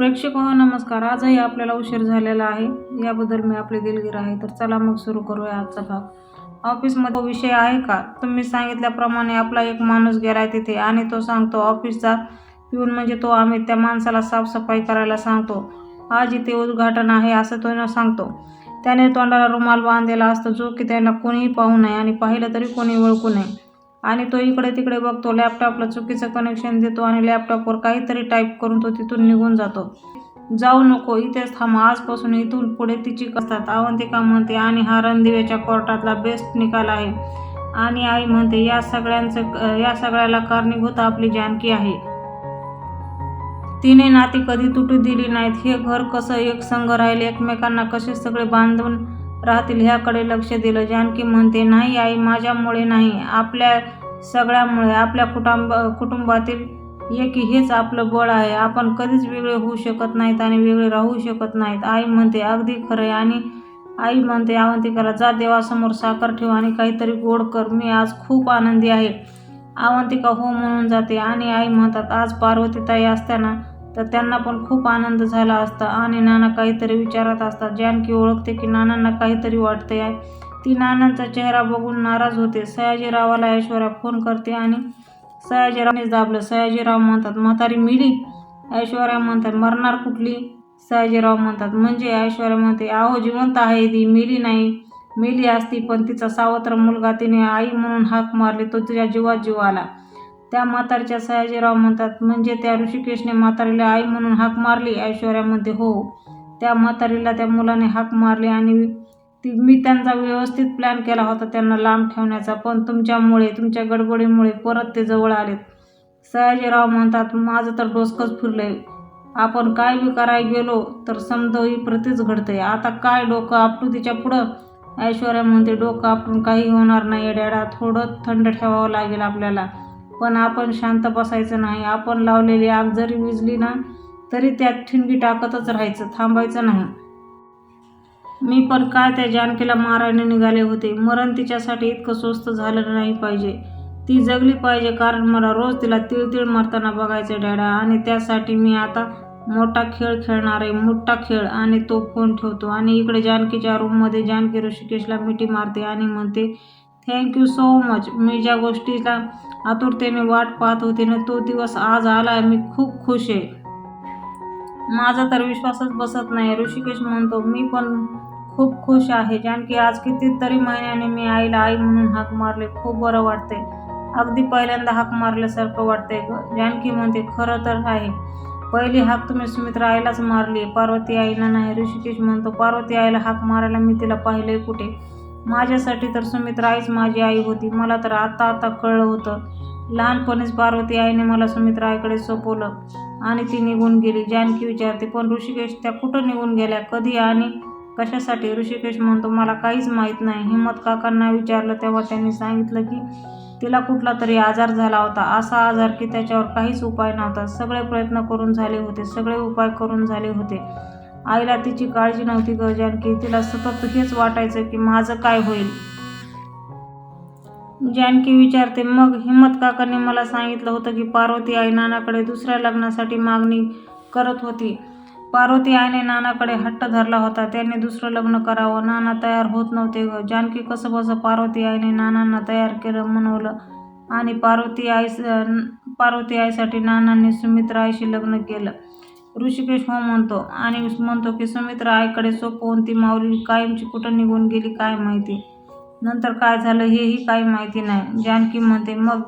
प्रेक्षक हो, नमस्कार. आजही आपल्याला उशीर झालेला आहे. याबद्दल मी आपले दिलगीर आहे. तर चला मग सुरू करूया आजचा भाग. ऑफिसमध्ये विषय आहे का? तुम्ही सांगितल्याप्रमाणे आपला एक माणूस गेलाय तिथे आणि तो सांगतो ऑफिसचा पिऊन म्हणजे तो आम्ही त्या माणसाला साफसफाई करायला सांगतो. आज इथे उद्घाटन आहे असं तो न सांगतो. त्याने तोंडाला रुमाल बांधलेला असतो जो की त्यांना कोणीही पाहू नये आणि पाहिलं तरी कोणी ओळखू नये. आणि तो इकडे तिकडे बघतो. लॅपटॉपला चुकीचं कनेक्शन देतो आणि लॅपटॉपवर काहीतरी टाईप करून तो तिथून निघून जातो. जाऊ नको इथेच थांब. आजपासून इथून पुढे तिची कसतात अवंतिका म्हणते आणि हा रणदिव्याच्या कोर्टातला बेस्ट निकाल आहे. आणि आई म्हणते या सगळ्यांचं या सगळ्याला कारणीभूत आपली जानकी आहे. तिने नाती कधी तुटू दिली नाहीत. हे घर कसं एक संघ राहील? एकमेकांना कसे सगळे बांधून राहतील ह्याकडे लक्ष दिलं. जानकी म्हणते नाही आई माझ्यामुळे नाही. आपल्या सगळ्यामुळे आपल्या कुटुंब कुटुंबातील एकी हेच आपलं बळ आहे. आपण कधीच वेगळे होऊ शकत नाहीत आणि वेगळे राहू शकत नाहीत. आई म्हणते अगदी खरं आहे. आणि आई म्हणते अवंतिकाला जा देवासमोर साखर ठेव आणि काहीतरी गोड कर. मी आज खूप आनंदी आहे. अवंतिका हो म्हणून जाते आणि आई म्हणतात आज पार्वतीताई असताना तर त्यांना पण खूप आनंद झाला असता. आणि नाना काहीतरी विचारत असतात जानकी ओळखते की नानांना काहीतरी वाटते आहे ती नानांचा चेहरा बघून नाराज होते. सयाजीरावाला ऐश्वर्या फोन करते आणि सयाजीरावने दाबलं. सयाजीराव म्हणतात म्हातारी मिली ऐश्वर्या म्हणतात मरणार कुठली? सयाजीराव म्हणतात म्हणजे? ऐश्वर्या म्हणते आहो जिवंत आहे ती. मिली नाही. मिली असती पण तिचा सावत्र मुलगा तिने आई म्हणून हाक मारली. तो तिच्या जीवात जीव आला. त्या म्हातारीच्या सयाजीराव म्हणतात म्हणजे त्या ऋषिकेशने म्हातारीला आई म्हणून हाक मारली ऐश्वर्या म्हणते हो. त्या म्हातारीला त्या मुलाने हाक मारली आणि ती मी त्यांचा व्यवस्थित प्लॅन केला होता त्यांना लांब ठेवण्याचा पण तुमच्यामुळे तुमच्या गडबडीमुळे परत ते जवळ आलेत. सयाजीराव म्हणतात माझं तर डोसकंच फिरलंय. आपण काय बी करायला गेलो तर समजही प्रतीच घडतंय आता काय डोकं आपटू तिच्या पुढं? ऐश्वर्या म्हणते डोकं आपटून काही होणार नाही येड्याडा. थोडं थंड ठेवावं लागेल आपल्याला. पण आपण शांत बसायचं नाही. आपण लावलेली आग जरी विजली ना तरी त्यात ठिणगी टाकतच राहायचं थांबायचं नाही. मी पण काय त्या जानकीला मारायला निघाले होते? मरण तिच्यासाठी इतकं स्वस्त झालं नाही पाहिजे. ती जगली पाहिजे कारण मला रोज तिला तिळतिळ मारताना बघायचं डॅडा. आणि त्यासाठी मी आता मोठा खेळ खेळणार आहे मोठा खेळ. आणि तो फोन ठेवतो. आणि इकडे जानकीच्या रूममध्ये जानकी ऋषिकेशला मिठी मारते आणि म्हणते थँक्यू सो मच मी ज्या गोष्टीला आतुरतेने वाट पाहत होते ना तो दिवस आज आला मी खूप खुश आहे. माझा तर विश्वासच बसत नाही. ऋषिकेश म्हणतो मी पण खूप खुश आहे. जानकी आज कितीतरी महिन्याने मी आईला आई म्हणून हाक मारले. खूप बरं वाटते अगदी पहिल्यांदा हाक मारल्यासारखं वाटते जानकी म्हणते खरं तर आहे. पहिली हाक तुम्ही सुमित्रा आईलाच मारली पार्वती आईला नाही. ऋषिकेश म्हणतो पार्वती आईला हाक मारायला मी तिला पाहिले कुठे? माझ्यासाठी तर सुमित्रा आईच माझी आई होती. मला तर आता आता कळलं होतं. लहानपणीच पार्वती आईने मला सुमित्रा आईकडे सोपवलं आणि ती निघून गेली. जानकी विचारते पण ऋषिकेश त्या कुठं निघून गेल्या? कधी आणि कशासाठी ऋषिकेश म्हणतो मला काहीच माहीत नाही हिम्मत काकांना विचारलं. तेव्हा त्यांनी सांगितलं की तिला कुठला तरी आजार झाला होता. असा आजार की त्याच्यावर काहीच उपाय नव्हता. सगळे प्रयत्न करून झाले होते. सगळे उपाय करून झाले होते. आईला तिची काळजी नव्हती ग जानकी. तिला सतत हेच वाटायचं की माझं काय होईल. जानकी विचारते मग हिम्मत काकांनी मला सांगितलं होतं की पार्वती आई नानाकडे दुसऱ्या लग्नासाठी मागणी करत होती. पार्वती आईने नानाकडे हट्ट धरला होता. त्याने दुसरं लग्न करावं. नाना तयार होत नव्हते ग. जानकी कसं बसं पार्वती आईने नानांना तयार केलं म्हणवलं आणि पार्वती आई पार्वती आईसाठी नानांनी सुमित्रा आईशी लग्न केलं. ऋषिकेश हो म्हणतो. आणि म्हणतो की सुमित्र आईकडे सोपवून ती माऊली कायमची कुठं निघून गेली काय माहिती? नंतर काय झालं हेही काही माहिती नाही. जानकी म्हणते मग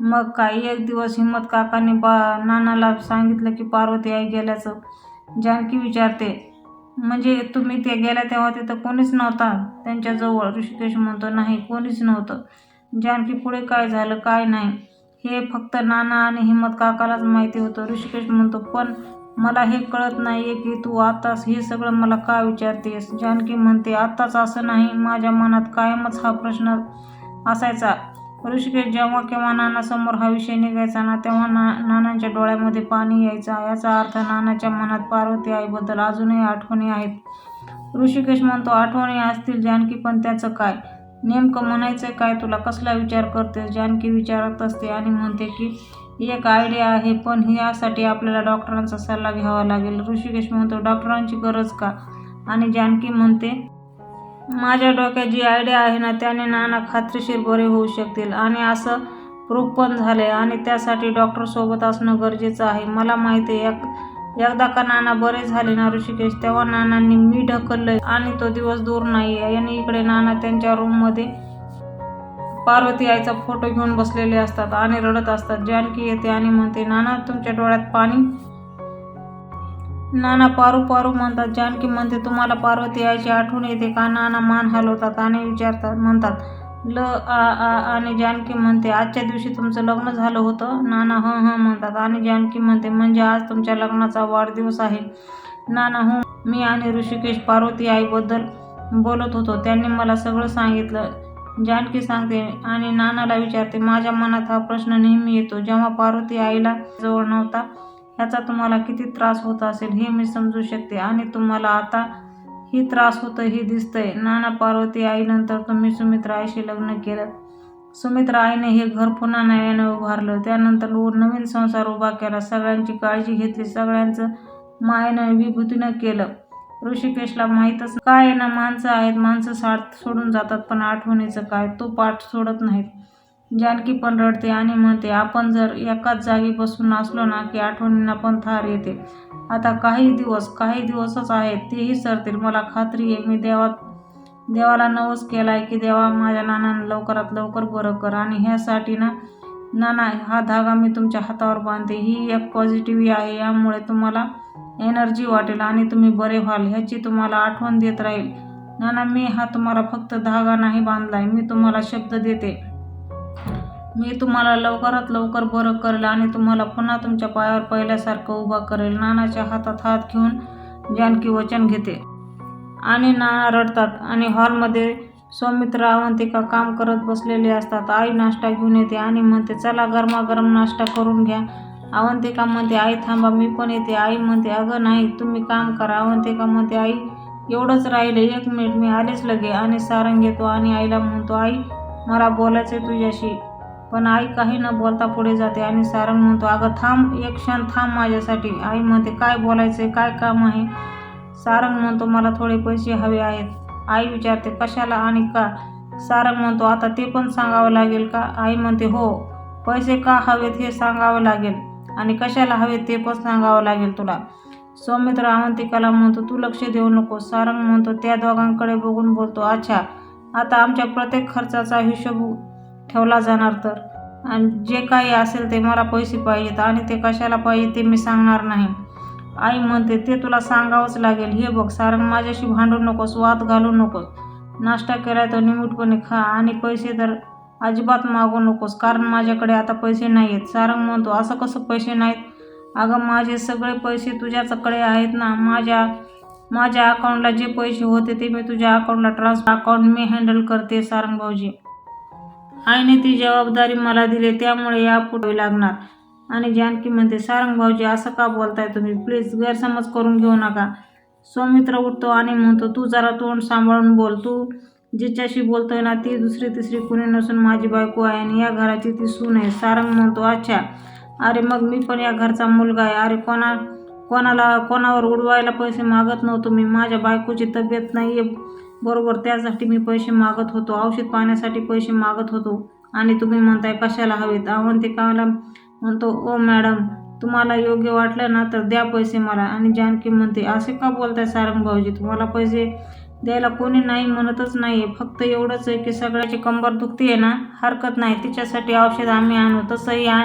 मग काय? एक दिवस हिम्मत काकांनी बा नानाला सांगितलं की पार्वती आई गेल्याचं. जानकी विचारते म्हणजे तुम्ही ते गेल्या तेव्हा तिथं कोणीच नव्हता? त्यांच्याजवळ? ऋषिकेश म्हणतो नाही कोणीच नव्हतं. जानकी पुढे काय झालं? काय नाही? हे फक्त नाना आणि हिम्मत काकालाच माहिती होतं. ऋषिकेश म्हणतो पण मला हे कळत नाही आहे की तू आताच हे सगळं मला का विचारतेस? जानकी म्हणते आत्ताच असं नाही माझ्या मनात कायमच हा प्रश्न असायचा. ऋषिकेश जेव्हा केव्हा नानासमोर हा विषय निघायचा ना तेव्हा ना नानांच्या डोळ्यामध्ये पाणी यायचा. याचा अर्थ नानाच्या मनात पार्वती आईबद्दल अजूनही आठवणी आहेत. ऋषिकेश म्हणतो आठवणी असतील जानकी पण त्याचं काय? नेमकं म्हणायचं काय तुला? कसला विचार करते जानकी विचारत असते आणि म्हणते की एक आयडिया आहे पण यासाठी आपल्याला डॉक्टरांचा सल्ला घ्यावा लागेल. ऋषिकेश म्हणतो डॉक्टरांची गरज का? आणि जानकी म्हणते माझ्या डोक्यात जी आयडिया आहे ना त्याने नाना खात्रीशीर बरे होऊ शकतील. आणि असं प्रूफ पण झाले. आणि त्यासाठी डॉक्टर सोबत असणं गरजेचं आहे. मला माहिती आहे एक एकदा का नाना बरे झाले ना ऋषिकेश तेव्हा नानांनी मी ढकललं आणि तो दिवस दूर नाही आहे आणि इकडे नाना त्यांच्या रूममध्ये पार्वती आईचा फोटो घेऊन बसलेले असतात आणि रडत असतात. जानकी येते आणि म्हणते नाना तुमच्या डोळ्यात पाणी? नाना पारू पारू म्हणतात. जानकी म्हणते तुम्हाला पार्वती आईची आठवण येते का? नाना मान हलवतात आणि विचारतात म्हणतात ल आ आ आणि जानकी म्हणते आजच्या दिवशी तुमचं लग्न झालं होतं? नाना हं हं म्हणतात. आणि जानकी म्हणते म्हणजे आज तुमच्या लग्नाचा वाढदिवस आहे. नाना हो. मी आणि ऋषिकेश पार्वती आईबद्दल बोलत होतो. त्यांनी मला सगळं सांगितलं. जानकी सांगते आणि नानाला विचारते माझ्या मनात हा प्रश्न नेहमी येतो. जेव्हा पार्वती आईला जवळ नव्हता ह्याचा तुम्हाला किती त्रास होत असेल हे मी समजू शकते आणि तुम्हाला आता ही त्रास होतं हे दिसतंय. नाना पार्वती आईनंतर तुम्ही सुमित्रा आईशी लग्न केलं. सुमित्रा आईने हे घर पुन्हा नव्याने उभारलं. त्यानंतर नवीन संसार उभा केला. सगळ्यांची काळजी घेतली. सगळ्यांचं मायेनं विभूतीनं केलं. ऋषिकेशला माहीतच काय आहे ना माणसं आहेत माणसं साथ सोडून जातात पण आठवणीचं काय? तो पाठ सोडत नाहीत. जानकी पण रडते आणि म्हणते आपण जर एकाच जागी बसून असलो ना की आठवणींना पण थार येते. आता काही दिवस काही दिवसच आहेत तेही सरतील. मला खात्री आहे मी देवात देवाला नवस केला आहे की देवा माझ्या नानांना लवकरात लवकर बरं कर आणि ह्यासाठी ना नाना हा धागा मी तुमच्या हातावर बांधते. ही एक पॉझिटिव्ह आहे यामुळे तुम्हाला एनर्जी वाटेल आणि तुम्ही बरे व्हाल ह्याची तुम्हाला आठवण देत राहील. नाना मी हा तुम्हाला फक्त धागा नाही बांधलाय मी तुम्हाला शब्द देते. मी तुम्हाला लवकरात लवकर बरं करेल आणि तुम्हाला पुन्हा तुमच्या पायावर पहिल्यासारखं उभा करेल. नानाच्या हातात हात घेऊन जानकी वचन घेते. आणि नाना रडतात आणि हॉलमध्ये सौमित्र अवंतिका काम करत बसलेले असतात. आई नाश्ता घेऊन येते आणि म्हणते चला गरमागरम नाश्ता करून घ्या. अवंतिका म्हणते आई थांबा मी पण येते. आई म्हणते अगं नाही तुम्ही काम करा. अवंतिका म्हणते आई एवढंच राहिले एक मिनिट मी आलेच लगे. आणि सारंग घेतो आणि आईला म्हणतो आई मला बोलायचं आहे तुझ्याशी. पण आई काही न बोलता पुढे जाते आणि सारंग म्हणतो अगं थांब एक क्षण थांब माझ्यासाठी. आई म्हणते काय बोलायचं आहे? काय काम आहे? सारंग म्हणतो मला थोडे पैसे हवे आहेत. आई विचारते कशाला आणि का? सारंग म्हणतो आता ते पण सांगावं लागेल का? आई म्हणते हो पैसे का हवेत हे सांगावं लागेल. आणि कशाला हवेत ते पण सांगावं लागेल तुला. सौमित्र अवंतिकाला म्हणतो तू लक्ष देऊ नको. सारंग म्हणतो त्या दोघांकडे बघून बोलतो अच्छा आता आमच्या प्रत्येक खर्चाचा हिशोब ठेवला जाणार तर? आणि जे काही असेल ते मला पैसे पाहिजेत आणि ते कशाला पाहिजे ते मी सांगणार नाही. आई म्हणते ते तुला सांगावंच लागेल. हे बघ सारंग माझ्याशी भांडू नकोस वाद घालू नकोस. नाश्ता केला तर निमूटपणे खा आणि पैसे तर अजिबात मागू नकोस कारण माझ्याकडे आता पैसे नाही आहेत सारंग म्हणतो असं कसं पैसे नाहीत? अगं माझे सगळे पैसे तुझ्याचकडे आहेत ना. माझ्या माझ्या अकाउंटला जे पैसे होते ते मी तुझ्या अकाउंटला ट्रान्सफर अकाउंट मी हँडल करते सारंग भाऊजी. आईने ती जबाबदारी मला दिली त्यामुळे यापुढे लागणार. आणि जानकी म्हणते सारंग भाऊजी असं का बोलताय तुम्ही? प्लीज गैरसमज करून घेऊ नका. सौमित्र उठतो आणि म्हणतो तू जरा तोंड सांभाळून बोल. तू जिच्याशी बोलतोय ना ती दुसरी तिसरी कुणी नसून माझी बायको आहे आणि या घराची ती सून आहे. सारंग म्हणतो अच्छा अरे मग मी पण या घरचा मुलगा आहे. अरे कोणा कोणाला कोणावर उडवायला पैसे मागत नव्हतो मी. माझ्या बायकोची तब्येत नाही आहे बरोबर त्यासाठी मी पैसे मागत होतो. औषध पाण्यासाठी पैसे मागत होतो. आणि तुम्ही म्हणताय कशाला हवेत? अवंतिकाला म्हणतो ओ मॅडम तुम्हाला योग्य वाटलं ना तर द्या पैसे मला. आणि जानकी म्हणते असे का बोलताय सारंग भाऊजी? तुम्हाला पैसे द्यायला कोणी नाही म्हणतच नाही आहे फक्त एवढंच आहे की सगळ्याची कंबर दुखते आहे ना? हरकत नाही. तिच्यासाठी औषध आम्ही आणू. तसंही आ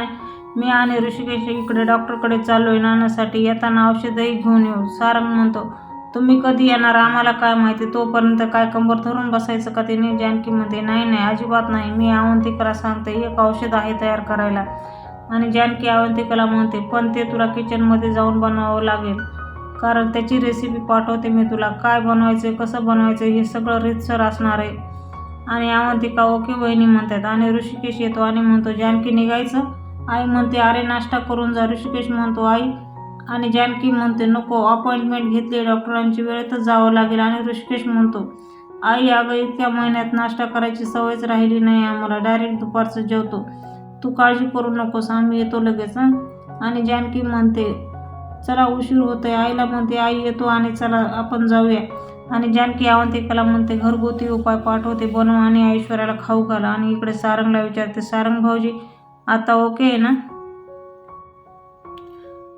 मी आणि ऋषिकेश इकडे डॉक्टरकडे चाललो आहे नानासाठी येताना औषधही घेऊन येऊ. सारंग म्हणतो तुम्ही कधी येणार? आम्हाला काय माहिती? तोपर्यंत काय कंबर धरून बसायचं का तिने? जानकी जानकीमध्ये नाही नाही अजिबात नाही. मी अवंतिकाला सांगते. एक औषध आहे तयार करायला. आणि जानकी अवंतिकाला म्हणते पण ते तुला किचनमध्ये जाऊन बनवावं लागेल. कारण त्याची रेसिपी पाठवते मी तुला. काय बनवायचं कसं बनवायचं हे सगळं रीतसर असणार आहे. आणि अवंतिका ओके वहिनी म्हणतात आणि ऋषिकेश येतो. आणि म्हणतो जानकी निघायचं. आई म्हणते अरे नाश्ता करून जा. ऋषिकेश म्हणतो आई. आणि जानकी म्हणते नको अपॉइंटमेंट घेतली डॉक्टरांची वेळेतच जावं लागेल. आणि ऋषिकेश म्हणतो आई अगं इतक्या महिन्यात नाश्ता करायची सवयच राहिली नाही आम्हाला. डायरेक्ट दुपारचं जेवतो. तू काळजी करू नकोस आम्ही येतो लगेच आणि जानकी म्हणते चला उशीर होतोय. आईला म्हणते आई येतो आणि चला आपण जाऊया. आणि जानकी अवंतिकाला म्हणते घरगुती उपाय पाठवते बनव आणि ऐश्वर्याला खाऊ घाला. आणि इकडे सारंगला विचारते सारंग भाऊजी आता ओके आहे ना?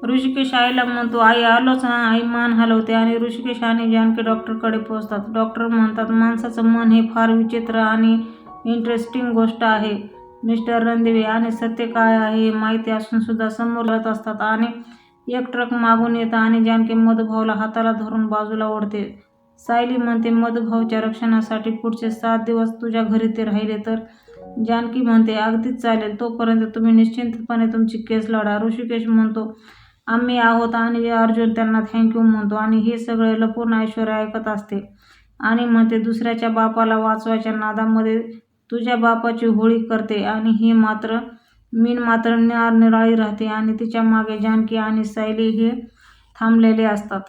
ऋषिकेश आईला म्हणतो आई आलोच ना. आई मान हलवते आणि ऋषिकेश आणि जानकी डॉक्टरकडे पोहोचतात. डॉक्टर म्हणतात माणसाचं मन हे फार विचित्र आणि इंटरेस्टिंग गोष्ट आहे. मिस्टर रणदिवे आणि सत्य काय आहे हे माहिती असून सुद्धा समोर जात असतात आणि एक ट्रक मागून येतं आणि जानकी मधुभावला हाताला धरून बाजूला ओढते. सायली म्हणते मधुभाऊच्या रक्षणासाठी पुढचे सात दिवस तुझ्या घरी ते राहिले तर? जानकी म्हणते अगदीच चालेल. तोपर्यंत तुम्ही निश्चिंतपणे तुमची केस लढा. ऋषिकेश म्हणतो आम्ही आहोत आणि अर्जुन त्यांना थँक्यू म्हणतो आणि हे सगळे लपून ऐश्वर्या ऐकत असते. आणि म्हणते दुसऱ्याच्या बापाला वाचवायच्या नादामध्ये तुझ्या बापाची होळी करते आणि ही मात्र मीन मात्र निराळी राहते आणि तिच्यामागे जानकी आणि सायली हे थांबलेले असतात.